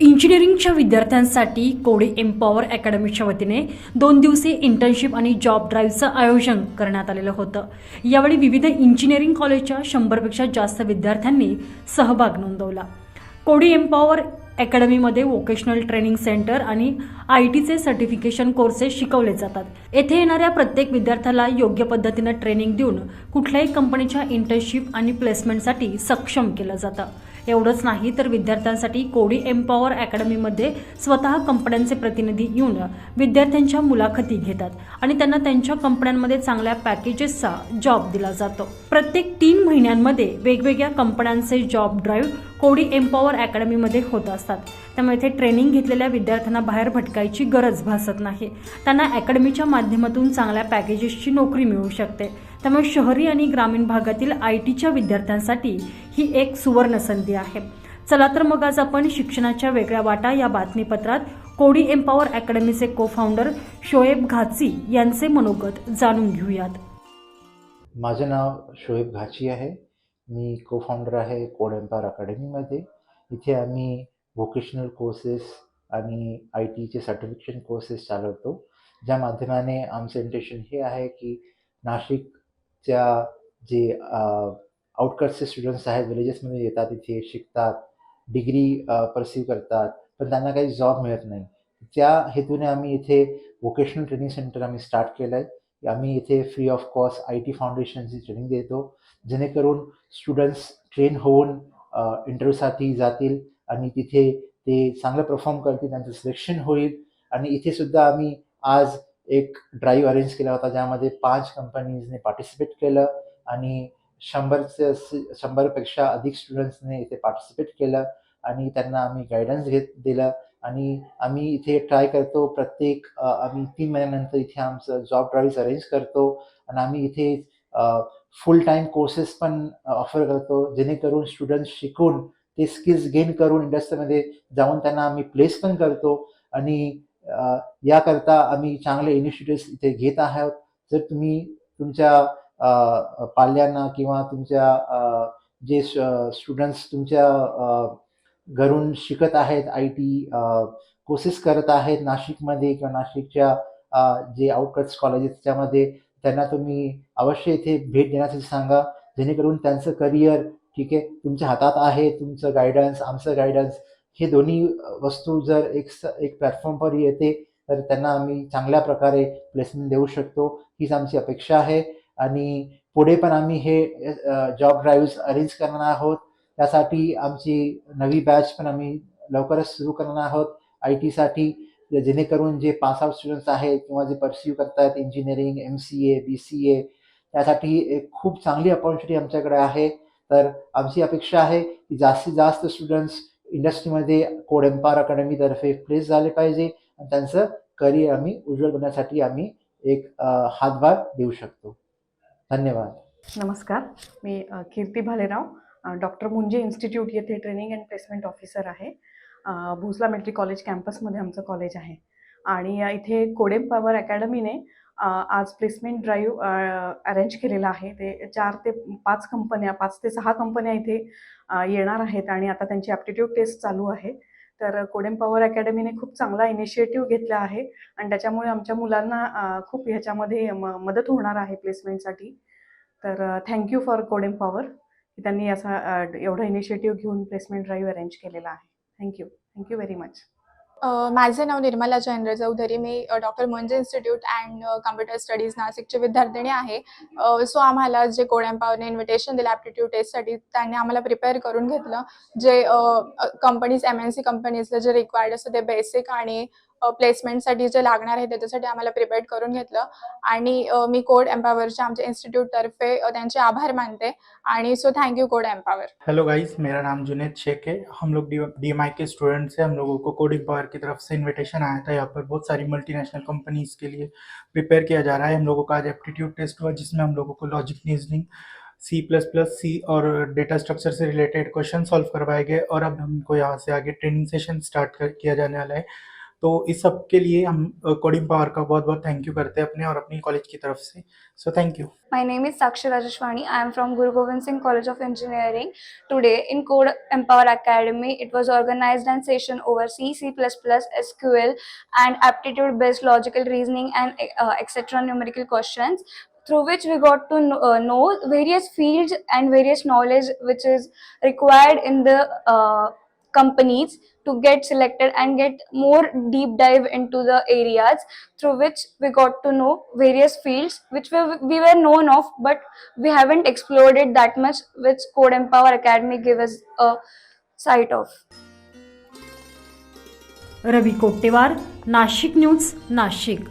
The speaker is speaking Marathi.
इंजिनिअरिंगच्या विद्यार्थ्यांसाठी कोडी एम्पॉवर अकॅडमीच्या वतीने दोन दिवसीय इंटर्नशिप आणि जॉब ड्राईव्हचं आयोजन करण्यात आलेलं होतं. यावेळी विविध इंजिनिअरिंग कॉलेजच्या शंभरपेक्षा जास्त विद्यार्थ्यांनी सहभाग नोंदवला. कोडी एम्पॉवर अकॅडमीमध्ये वोकेशनल ट्रेनिंग सेंटर आणि आय टीचे सर्टिफिकेशन कोर्सेस शिकवले जातात. येथे येणाऱ्या प्रत्येक विद्यार्थ्याला योग्य पद्धतीनं ट्रेनिंग देऊन कुठल्याही कंपनीच्या इंटर्नशिप आणि प्लेसमेंटसाठी सक्षम केलं जातं. एवढंच नाही तर विद्यार्थ्यांसाठी कोडी एम्पॉवर अकॅडमीमध्ये स्वतः कंपन्यांचे प्रतिनिधी येऊन विद्यार्थ्यांच्या मुलाखती घेतात आणि त्यांना त्यांच्या कंपन्यांमध्ये चांगल्या पॅकेजेसचा जॉब दिला जातो. प्रत्येक तीन महिन्यांमध्ये वेगवेगळ्या कंपन्यांचे जॉब ड्राईव्ह कोडी एम्पॉवर अकॅडमीमध्ये होत असतात. त्यामुळे इथे ट्रेनिंग घेतलेल्या विद्यार्थ्यांना बाहेर भटकायची गरज भासत नाही. त्यांना अकॅडमीच्या माध्यमातून चांगल्या पॅकेजेसची नोकरी मिळू शकते. त्यामुळे शहरी आणि ग्रामीण भागातील आय टीच्या विद्यार्थ्यांसाठी ही एक सुवर्ण संधी आहे. चला तर मग आज आपण शिक्षणाच्या वेगळ्या वाटा या बातमीपत्रात कोडी एम्पॉवर अकॅडमीचे को फाउंडर शोएब घाची यांचे मनोगत जाणून घेऊयात. माझं नाव शोएब घाची आहे. मी को फाउंडर आहे कोड एम्पॉवर अकॅडमीमध्ये. इथे आम्ही व्होकेशनल कोर्सेस आणि आय टीचे सर्टिफिकेशन कोर्सेस चालवतो. ज्या माध्यमाने आमचं इंटेन्शन हे आहे की नाशिक च्या जे आउटकट्सचे स्टुडंट्स आहेत विलेजेसमध्ये येतात इथे शिकतात डिग्री परसिव्ह करतात पण त्यांना काही जॉब मिळत नाही. त्या हेतूने आम्ही इथे व्होकेशनल ट्रेनिंग सेंटर आम्ही स्टार्ट केलं आहे आम्ही इथे free of cost I T फाउंडेशनची training देतो जेणेकरून स्टुडंट्स ट्रेन होऊन इंटरव्ह्यूसाठी जातील आणि तिथे ते चांगलं परफॉर्म करतील त्यांचं सिलेक्शन होईल. आणि इथे सुद्धा आम्ही आज एक ड्राईव्ह अरेंज केला होता ज्यामध्ये पाच कंपनीजने पार्टिसिपेट केलं आणि शंभरचे शंभरपेक्षा अधिक स्टुडंट्सने इथे पार्टिसिपेट केलं आणि त्यांना आम्ही गायडन्स घेत दिलं. आणि आम्ही इथे ट्राय करतो प्रत्येक आम्ही तीन महिन्यानंतर इथे आमचं जॉब ड्राईव्ह अरेंज करतो आणि आम्ही इथे फुल टाईम कोर्सेस पण ऑफर करतो जेणेकरून स्टुडंट्स शिकून ते स्किल्स गेन करून इंडस्ट्रीमध्ये जाऊन त्यांना आम्ही प्लेस पण करतो. आणि याकरता आम्ही चांगले इनिशिएटिव्ह इथे घेत आहोत. जर तुम्ही तुमच्या पाल्यांना किंवा तुमच्या जे स्टुडंट्स तुमच्या घरून शिकत आहेत आय टी कोर्सेस करत आहेत नाशिकमध्ये किंवा नाशिकच्या जे आउटकट्स कॉलेजेस त्यामध्ये त्यांना तुम्ही अवश्य इथे भेट देण्यासाठी सांगा. जेणेकरून त्यांचं करिअर ठीक आहे तुमच्या हातात आहे तुमचं गायडन्स आमचं गायडन्स हे दोन्ही वस्तू जर एक स एक प्लॅटफॉर्मवर येते तर त्यांना आम्ही चांगल्या प्रकारे प्लेसमेंट देऊ शकतो. हीच आमची अपेक्षा आहे. आणि पुढे पण आम्ही हे जॉब ड्राईव्ह अरेंज करणार आहोत. त्यासाठी आमची नवी बॅच पण आम्ही लवकरच सुरू करणार आहोत. आय टीसाठी जेणेकरून जे पास आउट स्टुडंट्स आहेत किंवा जे परस्यू करतात engineering M C A B C A त्यासाठी एक खूप चांगली अपॉर्च्युनिटी आमच्याकडे आहे. तर आमची अपेक्षा आहे की जास्तीत जास्त स्टुडंट्स इंडस्ट्रीमध्ये कोड एम्पावर अकॅडमीतर्फे प्लेस झाले पाहिजे. आणि त्यांचं करिअर आम्ही उज्ज्वल करण्यासाठी आम्ही एक हातभार देऊ शकतो. धन्यवाद. नमस्कार. मी कीर्ती भालेराव डॉक्टर मुंजे इन्स्टिट्यूट येथे ट्रेनिंग अँड प्लेसमेंट ऑफिसर आहे. अ, भोसला मेट्रिक कॉलेज कॅम्पसमध्ये आमचं कॉलेज आहे. आणि इथे कोडेम पॉवर अकॅडमीने आज प्लेसमेंट ड्राईव्ह अरेंज केलेला आहे. ते चार ते पाच कंपन्या पाच ते सहा कंपन्या इथे येणार आहेत आणि आता त्यांची ॲप्टिट्यूड टेस्ट चालू आहे. तर कोडेम पॉवर अकॅडमीने खूप चांगला इनिशिएटिव्ह घेतला आहे आणि त्याच्यामुळे आमच्या मुलांना खूप ह्याच्यामध्ये म मदत होणार आहे प्लेसमेंटसाठी तर थँक्यू फॉर कोडेम पॉवर की त्यांनी असा एवढा इनिशिएटिव्ह घेऊन प्लेसमेंट ड्राईव्ह अरेंज केलेला आहे. थँक्यू थँक्यू व्हेरी मच माझे नाव निर्मला जयंद्र चौधरी मी doctor Munje institute and computer studies नाशिकचे विद्यार्थिनी आहे. सो आम्हाला जे कोळ्यांपावने इन्व्हिटेशन दिलं ॲप्टिट्यूड टेस्टसाठी त्यांनी आम्हाला प्रिपेअर करून घेतलं. जे कंपनीज एम एन सी कंपनीजला जे रिक्वायर्ड असतं ते बेसिक आणि प्लेसमेंटसाठी जे लागणार आहे त्याच्यासाठी आम्हाला प्रिपेअर करून घेतलं. आणि मी कोड एम्पावरच्या आमच्या इन्स्टिट्यूटतर्फे त्यांचे आभार मानते. आणि so thank you code empower hello guys मेरा नाम जुनेद शेख है। हम लोग डी एम आई के स्टूडेंट्स हैं। हम लोगों को कोड एम्पावर की तरफ से इन्विटेशन आया था। यहाँ पर बहुत सारी मल्टीनेशनल कंपनीज के लिए प्रिपेयर किया जा रहा है। हम लोगों का आज एप्टीट्यूड टेस्ट हुआ जिसमें हम लोगों को logic reasoning C plus plus C और डेटा स्ट्रक्चर से रिलेटेड क्वेश्चन सॉल्व करवाए गए। और अब हमको यहाँ से आगे ट्रेनिंग सेशन स्टार्ट कर, किया जाने वाला है। तो इस सब के लिए हम कोडिंग पावर का बहुत बहुत थैंक यू करते हैं अपने और अपनी कॉलेज की तरफ से so thank you My name is Sakshi Rajeshwani. I am from Guru Gobind Singh College of Engineering. Today in Code Empower Academy, it was organized and session over C, C++, SQL and aptitude based logical reasoning and uh, etc. numerical questions through which we got to know, uh, know various fields and various knowledge which is required in the uh, companies to get selected and get more deep dive into the areas through which we got to know various fields which we, we were known of but we haven't explored it that much which code empower academy gave us a sight of Ravi Kottewar Nashik news Nashik